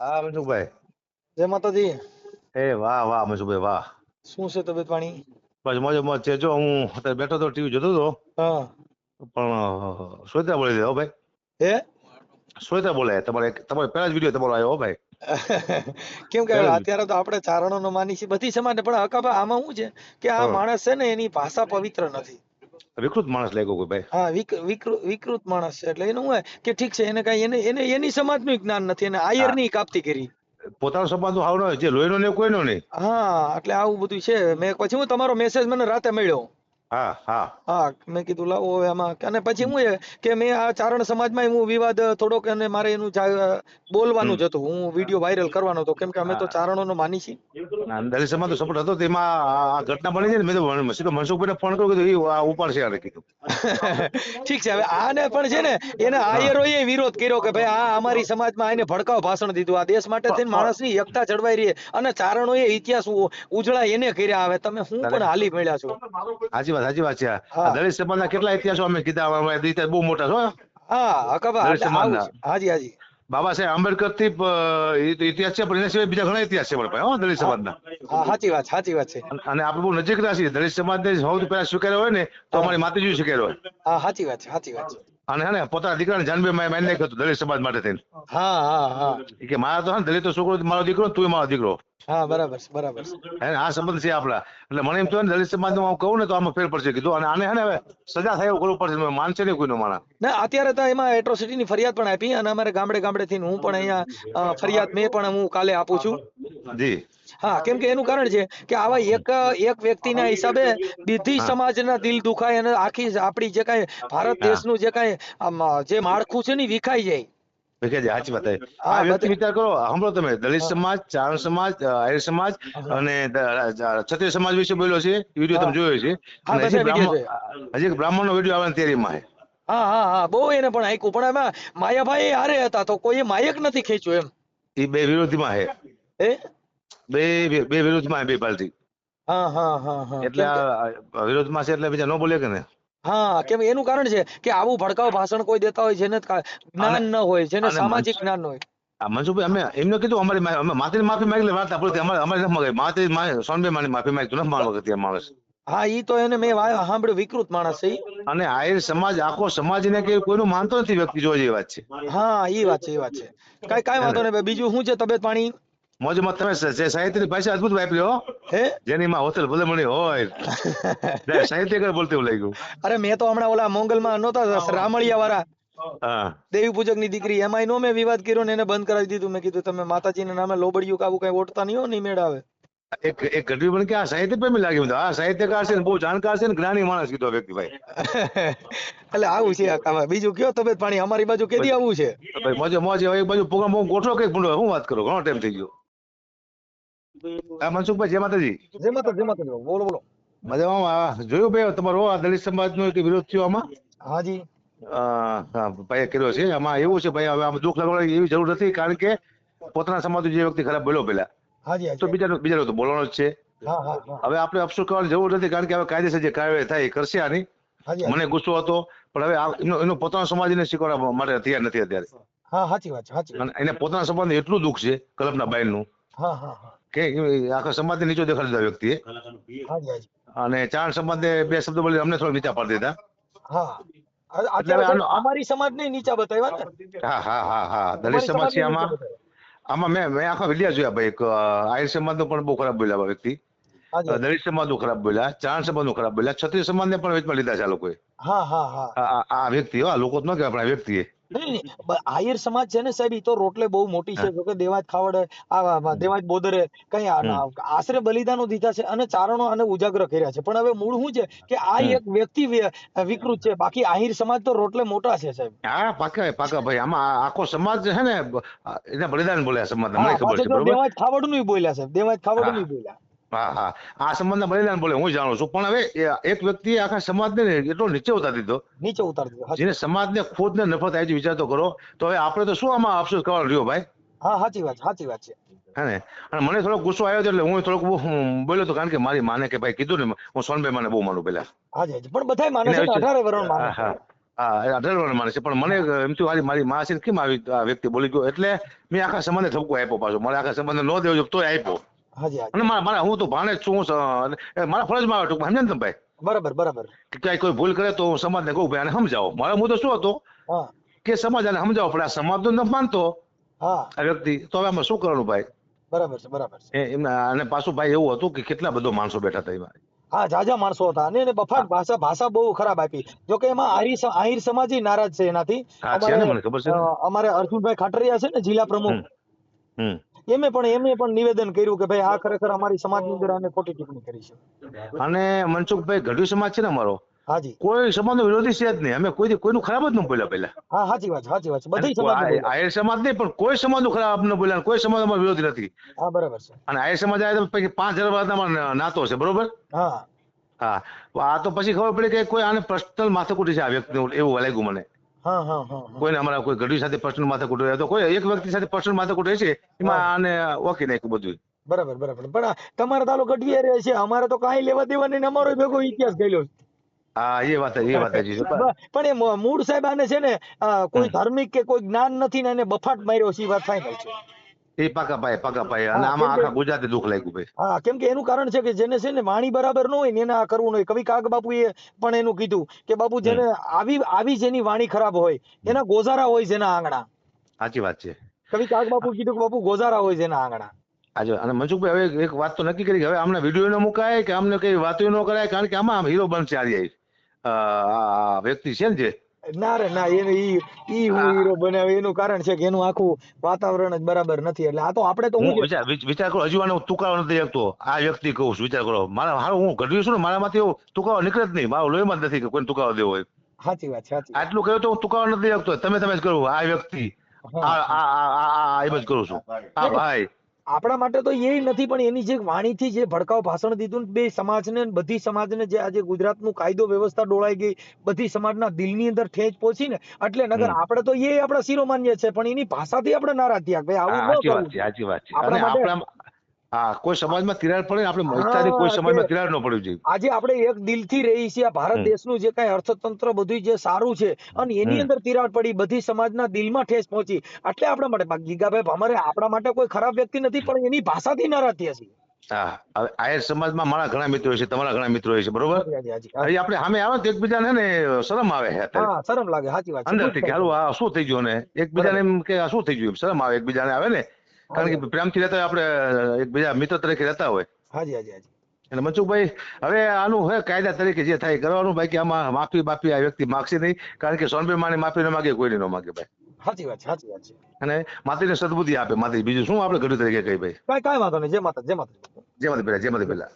હા મનસુખભાઈ. જય માતાજી. એ વાહ વાહ મનસુખભાઈ વાહ. શું છે તબિયત પાણી? બસ મોજે મોજ. છે જો હું અત્યારે બેઠો તો ટીવી જોતો હતો. હા. પણ શ્વેતા બોલે હો ભાઈ. હે? શ્વેતા બોલે તમારે તમારે પહેલા જ વીડિયો તમારો આવ્યો હો ભાઈ. કેમ કે અત્યારે તો આપણે ચારણો નો માની છીએ. બધી સમાન પણ હકાબા આમાં શું છે કે આ માણસ છે ને એની ભાષા પવિત્ર નથી. વિકૃત માણસ લાગ્યો કોઈ ભાઈ? હા વિકૃત માણસ છે એટલે એનું હોય કે ઠીક છે એને કઈ એને એને એની સમાજનું જ્ઞાન નથી અને આયરની કાપતી કરી. પોતાનો સંબંધ હાવ ન હોય જે લોહીનો ને કોઈનો નહીં. હા એટલે આવું બધું છે. મેં પછી હું તમારો મેસેજ મને રાતે મળ્યો. હા હા. હા મેં કીધું લાવો હવે આમાં. અને પછી હું કે મેં આ ચારણ સમાજમાં હું વિવાદ થોડોક અને મારે એનું બોલવાનું જ હતું. હું વીડિયો વાયરલ કરવાનો હતો. કેમ કે અમે તો ચારણોનો માની છીએ. દલિત સમાજ તો સપોર્ટ હતો. તેમાં આ આ ઘટના બની છે ને મેં તો સીધો મનસુખભાઈને ફોન કર્યો કીધું આ ઉપાડશે આને કીધું. ઠીક છે હવે આને પણ છે ને એને આયરોએ વિરોધ કર્યો કે ભાઈ આ અમારી સમાજમાં આને ભડકાવ ભાષણ દીધું. આ દેશ માટે થઈને માણસની એકતા જળવાઈ રહી. અને ચારણોએ ઇતિહાસ ઉજળા એને કર્યા. હવે તમે હું પણ હાલી મળ્યા છો? વાત સાચી વાત છે. દલિત સમાજના કેટલા ઇતિહાસો અમે કીધા બહુ મોટા છો હા. દલિત સમાજના. હાજી હાજી. બાબા સાહેબ આંબેડકરથી ઇતિહાસ છે પણ એના સિવાય બીજા ઘણા ઇતિહાસ છે પણ ભાઈ દલિત સમાજના. સાચી વાત સાચી વાત છે. અને- આપણે બહુ નજીકના છીએ. દલિત સમાજને સૌથી પહેલા સ્વીકાર્યો હોય ને તો. અમારી માતાજી સ્વીકાર્યો હોય. હા સાચી વાત છે સાચી વાત છે. અને હે ને પોતાના દીકરાને જાનબે મારી નાખ્યો હતો દલિત સમાજ માટે થઈને. હા હા હા. કે મારા તો હે ને દલિત છોકરો મારો દીકરો તું મારો દીકરો. હા બરાબર બરાબર હે આ સંબંધ છે આપણા. એટલે મને એમ થયું દલિત સમાજ હું કહું ને તો આમાં ફેર પડશે કીધું. અને આને હે ને હવે સજા થાય એવું કરવું પડશે. માનશે નહીં કોઈનો માણસ. ના અત્યારે તો એમાં એટ્રોસિટી ની ફરિયાદ પણ આપી અને અમારે ગામડે ગામડે થી હું પણ અહીંયા ફરિયાદ મેં પણ હું કાલે આપું છું. જી. હા કેમ કે એનું કારણ છે કે આવા એક એક વ્યક્તિના હિસાબે બધી સમાજના દિલ દુખાય અને આખી આપણી જે કાંઈ ભારત દેશનું જે કાંઈ જે માળખું છે ને વિખાઈ જાય. સાચી વાત આ વ્યક્તિ વિચાર કરો સાંભળો તમે દલિત સમાજ ચારણ સમાજ આર્ય સમાજ અને ક્ષત્રિય સમાજ વિશે બોલ્યો છે વીડિયો તમે જોયો છે. હા, હજી બ્રાહ્મણ નો વીડિયો આવે તૈયારીમાં છે. હા હા હા બહુ એને પણ આયકું પણ એમાં માયાભાઈ હારે હતા તો કોઈ માયક નથી ખેંચ્યું એમ. એ બે વિરોધીમાં છે. હે બે બે વિરોધમાં બે પાર્ટી. હા હા હા હા. એટલે કે- વિરોધમાં છે એટલે બીજા ન બોલે કે ને? હા કેમ એનું કારણ છે કે આવું ભડકાવ ભાષણ કોઈ દેતા હોય જેને જ્ઞાન ન હોય જેને સામાજિક જ્ઞાન ન હોય. મનસુખભાઈ અમે એમને કીધું અમારી અમે માતાની માફી માંગી વાત આપણે અમારે અમારે નથી માંગી. માતા સોનભાઈ માની માફી માંગી નથી માંગવા ત્યાં માણસ. હા ઈ તો એને મેં સાંભળ્યું વિકૃત માણસ છે અને આયર સમાજ આખો સમાજ ને કે કોઈનું માનતો નથી વ્યક્તિ જેવી વાત છે. હા ઈ વાત છે ઈ વાત છે. કઈ કઈ વાંધો નહીં બીજું શું છે તબિયત પાણી? મોજમાં તમે જે સાહિત્યની ભાષા અદભુત વાપરી હો. હે? જેની માં હોતલ ભલે મળી હોય સાહિત્યકાર બોલતી એવું લાગ્યું. અરે મેં તો હમણાં ઓલા મોંગલમાં નહોતા રામળિયા વાળા હા. દેવી પૂજકની દીકરી એમાં નો મેં વિવાદ કર્યો ને એને બંધ કરાવી દીધું. મેં કીધું તમે માતાજી ના નામે લોબડિયું કાવું કઈ ઓટતા નહીં હો નહીં મેળ આવે એક એક ઘટવી પણ કે આ સાહિત્ય પ્રેમી લાગ્યું. મને. આ સાહિત્યકાર છે ને બહુ જાણકાર છે ને જ્ઞાની માણસ કીધો વ્યક્તિ ભાઈ. એટલે આવું છે બીજું કયો તબિયત પાણી? અમારી બાજુ કેદી આવું છે? ભાઈ મોજે મોજે હવે એક બાજુ પ્રોગ્રામ બહુ ગોઠો કંઈક ભૂંડો હું વાત કરો? ઘણો ટાઈમ થઈ ગયો. હા મનસુખભાઈ જય માતાજી. જય માતા જય માતાજી બોલો બોલો. મજામાં? જોયું ભાઈ તમારો આ દલિત સમાજનો એક વિરોધ થયો આમાં? હાજી હા, કર્યો છે. આમાં એવું છે ભાઈ હવે આમ દુઃખ લગાવવાની એવી જરૂર નથી કારણ કે પોતાના સમાજ જે વ્યક્તિ ખરાબ બોલ્યો પેલા તો બીજાનો બીજાનો તો બોલવાનો જ છે. હવે આપણે અફસોસ કરવાની જરૂર નથી કારણ કે હવે કાયદેસર જે કાર્યવાહી થાય એ કરશે આની. મને ગુસ્સો હતો પણ હવે એનો એનો પોતાનો સમાજને શીખવાડવા માટે તૈયાર નથી અત્યારે. હા સાચી વાત છે એને પોતાના સમાજને એટલું દુઃખ છે કલ્પના બાઈનનું નું હા હા. કે આખા સમાજ નીચો દેખાડી દીધા વ્યક્તિએ. અને ચારણ સમાજને બે શબ્દો બોલી અમને થોડા નીચા પાડી દીધા. અમારી સમાજ ને નીચા બતાવ્યા ને? હા હા હા હા. દલિત સમાજ છે આમાં. આમાં મેં મેં આખા વિડિયા જોયા ભાઈ. એક આહિર સમાજનો પણ બહુ ખરાબ બોલ્યા આ વ્યક્તિ. દલિત સમાજ સમાજનું ખરાબ બોલ્યા. ચાર સમાજનું ખરાબ બોલ્યા. છત્રીસ સમાજ ને પણ વેચમાં લીધા છે આ લોકોએ. હા હા હા. આ- વ્યક્તિ હો, આ લોકો તો ન કહેવાય પણ આ વ્યક્તિએ. નહીં, નહીં. આહિર સમાજ છે ને સાહેબ એ તો રોટલે બહુ મોટી છે. જોકે દેવાજ ખાવડે આ દેવાજ બોદરે કઈ આશરે બલિદાનો દીધા છે અને ચારણો અને ઉજાગર કર્યા છે. પણ હવે મૂળ શું છે? કે આ એક વ્યક્તિ વિકૃત છે. બાકી આહિર સમાજ તો રોટલે મોટા છે સાહેબ. હા પાકા પાકા ભાઈ. આમાં આખો સમાજ છે ને એને બલિદાન બોલ્યા સમાજ મને ખબર છે દેવાજ ખાવડનું બોલ્યા સાહેબ. દેવાજ ખાવડ. નું બોલ્યા. હા હા. આ સંબંધના બલિદાન બોલે હું જાણું છું. પણ હવે એક વ્યક્તિએ આખા સમાજને એટલો નીચે ઉતારી દીધો. નીચે ઉતારી દીધો જેને સમાજને ખુદને નફરત આવી વિચાર તો કરો. તો હવે આપણે તો શું આમાં અફસોસ કરવાનો રહ્યો ભાઈ? હા સાચી વાત સાચી વાત છે. હે અને મને થોડો ગુસ્સો આવ્યો એટલે હું થોડોક બોલ્યો તો કારણ કે મારી માને કે ભાઈ કીધું ને હું સોનભાઈ માને બહુ માનું પેલા હાજી પણ બધાય માને છે અઢારે વરણ માને હા. હા. એ ડરવાનો છે. પણ મને એમ થયું હારી મારી માં છે કેમ આવી આ વ્યક્તિ બોલી ગયો? એટલે મેં આખા સંબંધને ઠપકો આપ્યો પાછો. મારે આખા સંબંધને ન દેવો તોય આપ્યો. હાજી અને મારા મારા હું તો ભાણે જ છું મારા ફરજમાં આવે ટૂંકમાં સમજે ને તમે ભાઈ? બરાબર બરાબર. કે ક્યાંય કોઈ ભૂલ કરે તો હું સમાજને કહું ભાઈ આને સમજાવો. મારો મુદ્દો શું હતો? કે સમાજ આને સમજાવો પણ આ સમાજ તો ન માનતો. આ વ્યક્તિ તો હવે આમાં શું કરવાનું ભાઈ? બરાબર છે બરાબર છે. એમના અને પાછું ભાઈ એવું હતું કે કેટલા બધો માણસો બેઠા હતા એમાં. હા જાજા માણસો હતા. અને એને બફાટ ભાષા ભાષા બહુ ખરાબ આપી. જો કે એમાં આહિર આહિર સમાજ નારાજ છે એનાથી. અમારે, અર્જુનભાઈ ખાટરિયા છે ને જિલ્લા પ્રમુખ. હમ. એમે પણ એમે પણ નિવેદન કર્યું કે ભાઈ આ ખરેખર અમારી સમાજની અંદર આને ખોટી ટિપ્પણી કરી છે. અને મનસુખભાઈ ગઢવી સમાજ છે ને અમારો? હાજી. કોઈ સમાજનો વિરોધી છે જ નહીં. અમે કોઈ કોઈનું ખરાબ જ ન બોલ્યા પહેલા. હા સાચી વાત સાચી વાત બધી સમાજ આયર સમાજ નહીં પણ કોઈ સમાજનું ખરાબ ન બોલ્યા કોઈ સમાજ અમારો વિરોધી નથી. હા બરાબર છે. અને આયર સમાજ આવ્યા તો પછી પાંચ હજાર અમારા નાતો છે બરોબર? હા. હા. આ તો પછી ખબર પડી કે કોઈ આને પર્સનલ માથાકૂટી છે આ વ્યક્તિ એવું લાગ્યું મને. કોઈને અમારા કોઈ ગઢવી સાથે પર્સનલ માથાકૂટ હોય તો કોઈ એક વ્યક્તિ સાથે પર્સનલ માથાકૂટ છે એમાં આને ઓકી નાખ્યું બધું બરાબર બરાબર. પણ તમારે તાલો ગઢવી રહે છે અમારે તો કાંઈ લેવા દેવા નહીં અમારો ભેગો ઇતિહાસ ગયેલો છે. હા એ વાત એ વાત છે પણ એ મૂળ સાહેબ આને છે ને કોઈ ધાર્મિક કે કોઈ જ્ઞાન નથી ને એને બફાટ માર્યો છે એ વાત ફાઈનલ છે. એ પાકા પાયે પાકા પાયે. અને આમાં આખા ગુજરાતે દુઃખ લાગ્યું ભાઈ. હા કેમ કે એનું કારણ છે કે જેને છે ને વાણી બરાબર ન હોય ને એને આ કરવું નહીં કવિ કાગ એ પણ એનું કીધું કે બાપુ જેને આવી આવી જેની વાણી ખરાબ હોય એના ગોઝારા હોય જેના આંગણા. સાચી વાત છે. કવિ કાગ બાપુ કીધું કે બાપુ ગોઝારા હોય જેના આંગણા. આજે અને મનસુખભાઈ હવે એક વાત તો નક્કી કરી કે હવે આમને વીડિયો ન મુકાય કે આમને કઈ વાતો ન કરાય કારણ કે આમાં હીરો બનશે આજે. આ વ્યક્તિ છે ને જે ના રે ના એને ઈ ઈ હું હીરો બનાવે એનું કારણ છે કે એનું આખું વાતાવરણ જ બરાબર નથી એટલે આ તો આપણે તો હું વિચાર કરો હજુ આને તુકારો નથી શકતો આ વ્યક્તિ કહું છું વિચાર કરો મારા હારું હું ઘડ્યું છું ને મારામાંથી એવું તુકારો નીકળે જ નહીં મારો લોહીમાં નથી કે કોઈને તુકારો દેવો હોય સાચી વાત સાચી આટલું કહ્યું તો હું તુકારો નથી શકતો તમે તમે જ કરો આ વ્યક્તિ આ આ આ આ- આ એમ જ કરું છું આ ભાઈ આપણા માટે તો એ નથી પણ એની જે વાણીથી જે ભડકાઉ ભાષણ દીધું ને બે સમાજને ને બધી સમાજને જે આજે ગુજરાતનું કાયદો વ્યવસ્થા ડોળાઈ ગઈ બધી સમાજના દિલની અંદર ઠેંચ પહોંચી ને એટલે નગર. આપણે તો એ આપણા શિરોમાન્ય છે પણ એની ભાષાથી આપણે નારાજ થયા ભાઈ આવું ન કરવું આપણા માટે- હા કોઈ સમાજમાં તિરાડ પડે આપણે ઈચ્છાથી કોઈ સમાજમાં તિરાડ ન પડવી જોઈએ. આજે આપણે એક દિલથી રહી છીએ આ ભારત દેશનું જે કાંઈ અર્થતંત્ર બધું જે સારું છે અને એની અંદર તિરાડ પડી બધી સમાજના દિલમાં ઠેસ પહોંચી. એટલે આપણા માટે ગીગાભાઈ અમારે આપણા માટે કોઈ ખરાબ વ્યક્તિ નથી પણ એની ભાષાથી નારાજ થયા છીએ. હા હવે આયર સમાજમાં મારા ઘણા મિત્રો છે તમારા ઘણા મિત્રો છે બરોબર. આપણે સામે આવે તો એકબીજાને ને શરમ આવે શરમ લાગે સાચી વાત અંદરથી કે હાલો આ શું થઈ ગયું? ને એકબીજાને એમ કે આ શું થઈ ગયું? શરમ આવે એકબીજાને આવે ને. કારણ કે પ્રેમથી રહેતા હોય આપણે એકબીજા મિત્ર તરીકે રહેતા હોય. હાજી હાજી હાજી. એટલે મનસુખભાઈ હવે આનું હવે કાયદા તરીકે જે થાય કરવાનું બાકી આમાં માફી બાફી આ વ્યક્તિ માગશે નહીં કારણ કે સોનભાઈ માને માફી ન માગે કોઈને ન માગે ભાઈ. સાચી વાત સાચી વાત છે. અને માતાને સદબુદ્ધિ આપે માતાજી બીજું શું આપણે ઘડી તરીકે કહી ભાઈ? કાંઈ કાંઈ વાંધો નહીં જય માતા જય માતા જય માતા પેલા જય માતા પેલા